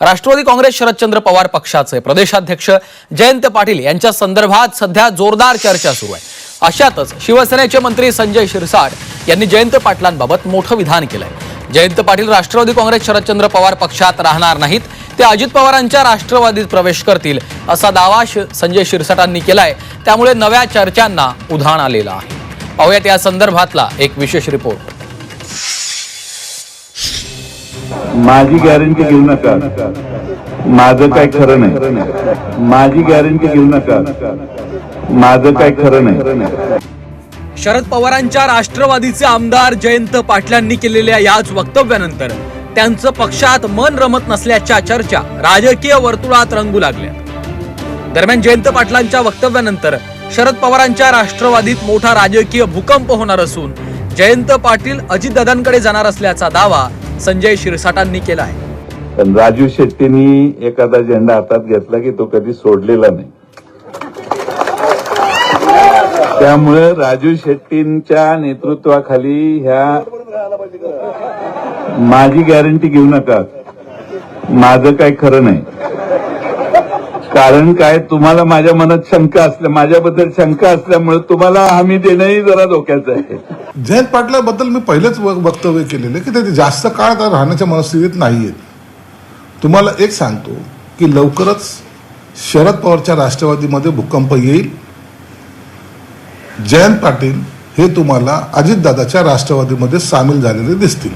राष्ट्रवादी काँग्रेस शरदचंद्र पवार पक्षाचे प्रदेशाध्यक्ष जयंत पाटील यांच्या संदर्भात सध्या जोरदार चर्चा सुरू आहे. अशातच शिवसेनेचे मंत्री संजय शिरसाट यांनी जयंत पाटलांबाबत मोठं विधान केलंय. जयंत पाटील राष्ट्रवादी काँग्रेस शरदचंद्र पवार पक्षात राहणार नाहीत ते अजित पवारांच्या राष्ट्रवादीत प्रवेश करतील असा दावा शि- संजय शिरसाटांनी केलाय. त्यामुळे नव्या चर्चांना उधाण आलेलं आहे. पाहूयात या संदर्भातला एक विशेष रिपोर्ट. माझी गॅरंटी घेऊ नका. माझं काय खरं नाही. माझी गॅरंटी घेऊ नका. माझं काय खरं नाही. शरद पवारांच्या राष्ट्रवादीचे आमदार जयंत पाटलांनी केलेल्या याच वक्तव्यानंतर त्यांचं पक्षात मन रमत नसल्याच्या चर्चा राजकीय वर्तुळात रंगू लागल्या. दरम्यान जयंत पाटलांच्या वक्तव्यानंतर शरद पवारांच्या राष्ट्रवादीत मोठा राजकीय भूकंप होणार असून जयंत पाटील अजितदादांकडे जाणार असल्याचा दावा संजय शिरसाटांनी केला आहे. पण राजू शेट्टींनी एखादा झेंडा हातात घेतला की तो कधी सोडलेला नाही. त्यामुळे राजू शेट्टींच्या नेतृत्वाखाली ह्या माझी गॅरंटी घेऊ नका. माझं काही खरं नाही. कारण काय? तुम्हाला माझ्या मनात शंका असल्या माझ्याबद्दल शंका असल्यामुळे तुम्हाला हमी देणंही जरा धोक्याचं आहे. जयंत पाटलाबद्दल मी पहिलेच वक्तव्य केलेलं की ते जास्त काळ त्या राहण्याच्या मनस्थितीत नाही आहेत तुम्हाला एक सांगतो की लवकरच शरद पवारच्या राष्ट्रवादीमध्ये भूकंप येईल. जयंत पाटील हे तुम्हाला अजितदादाच्या राष्ट्रवादीमध्ये सामील झालेले दिसतील.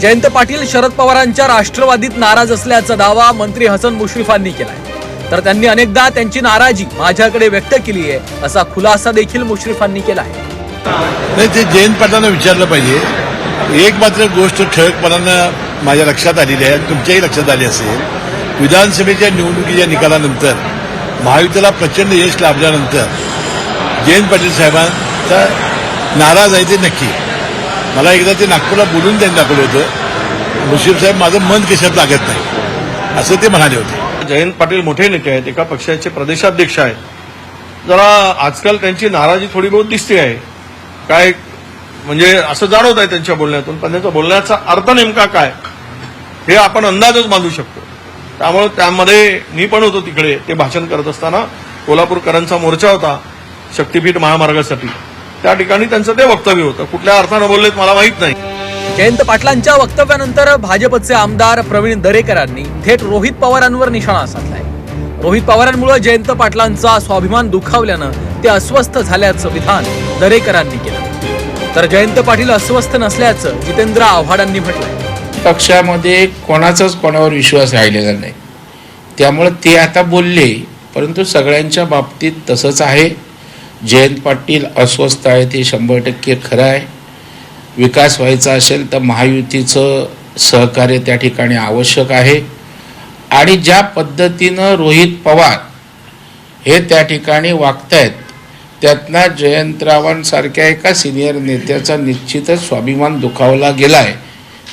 जयंत पाटील शरद पवारांच्या राष्ट्रवादीत नाराज असल्याचा दावा मंत्री हसन मुश्रीफांनी केलाय. तर त्यांनी अनेकदा त्यांची नाराजी माझ्याकडे व्यक्त केली आहे असा खुलासा देखील मुश्रीफांनी केला नाही ते जयंत पाटलांना विचारलं पाहिजे. एक मात्र गोष्ट ठळकपणानं माझ्या लक्षात आलेली आहे तुमच्याही लक्षात आली असेल. विधानसभेच्या निवडणुकीच्या निकालानंतर महायुतीला प्रचंड यश लाभल्यानंतर जयंत पाटील साहेबांचा नाराज आहे ते नक्की. मला एकदा ते नागपूरला बोलून त्यांनी दाखवलं होतं. मुश्रीफ साहेब माझं मन कशात लागत नाही. असं ते म्हणाले होते. जयंत पाटील मोठे नेते आहेत एका पक्षाचे प्रदेशाध्यक्ष आहेत. जरा आजकाल त्यांची नाराजी थोडी बहुत दिसते आहे. काय म्हणजे असं जाणवत आहे त्यांच्या बोलण्यातून पण त्यांचा बोलण्याचा अर्थ नेमका काय? हे आपण अंदाजच बांधू शकतो. त्यामुळे त्यामध्ये मी पण होतो तिकडे ते भाषण करत असताना कोल्हापूरकरांचा मोर्चा होता शक्तीपीठ महामार्गासाठी. त्या ठिकाणी त्यांचं ते वक्तव्य होतं. कुठल्या अर्थानं बोललेत मला माहीत नाही. जयंत पाटलांच्या वक्तव्यानंतर भाजपचे आमदार प्रवीण दरेकरांनी थेट रोहित पवारांवर निशाणा साधलाय. रोहित पवारांमुळे जयंत पाटलांचा स्वाभिमान दुखावल्यानं ते अस्वस्थ झाल्याचं विधान दरेकरांनी केलं. तर जयंत पाटील अस्वस्थ नसल्याचं जितेंद्र आव्हाडांनी म्हटलंय. पक्षामध्ये कोणाचाच कोणावर विश्वास राहिलेला नाही. त्यामुळं ते आता बोलले परंतु सगळ्यांच्या बाबतीत तसंच आहे. जयंत पाटील अस्वस्थ आहे ते शंभर टक्के खरं आहे. विकास व्हायचा असेल तर महायुतीचं सहकार्य त्या ठिकाणी आवश्यक आहे. आणि ज्या पद्धतीनं रोहित पवार हे त्या ठिकाणी वागतायत त्यातनं जयंतरावांसारख्या एका सिनियर नेत्याचा निश्चितच स्वाभिमान दुखावला गेलाय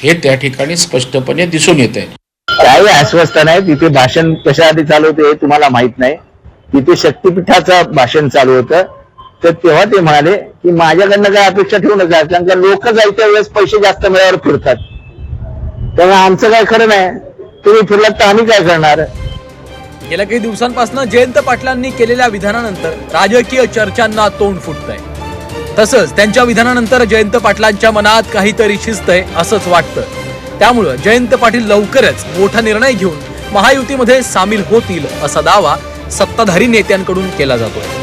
हे त्या ठिकाणी स्पष्टपणे दिसून येत आहे काही अस्वस्थ नाही तिथे भाषण कशासाठी चालू होते हे तुम्हाला माहीत नाही. तिथे शक्तिपीठाचं भाषण चालू होतं. तर तेव्हा ते म्हणाले की माझ्याकडनं काय अपेक्षा ठेवू नका कारण का लोक जायच्या वेळेस पैसे जास्त मिळावर फिरतात. त्यामुळे आमचं काय खरं नाही. तुम्ही फिरलात तर आम्ही काय करणार? गेल्या काही दिवसांपासून जयंत पाटलांनी केलेल्या विधानानंतर राजकीय चर्चांना तोंड फुटतंय. तसंच त्यांच्या विधानानंतर जयंत पाटलांच्या मनात काहीतरी शिजतंय असंच वाटतं. त्यामुळं जयंत पाटील लवकरच मोठा निर्णय घेऊन महायुतीमध्ये सामील होतील असा दावा सत्ताधारी नेत्यांकडून केला जातोय.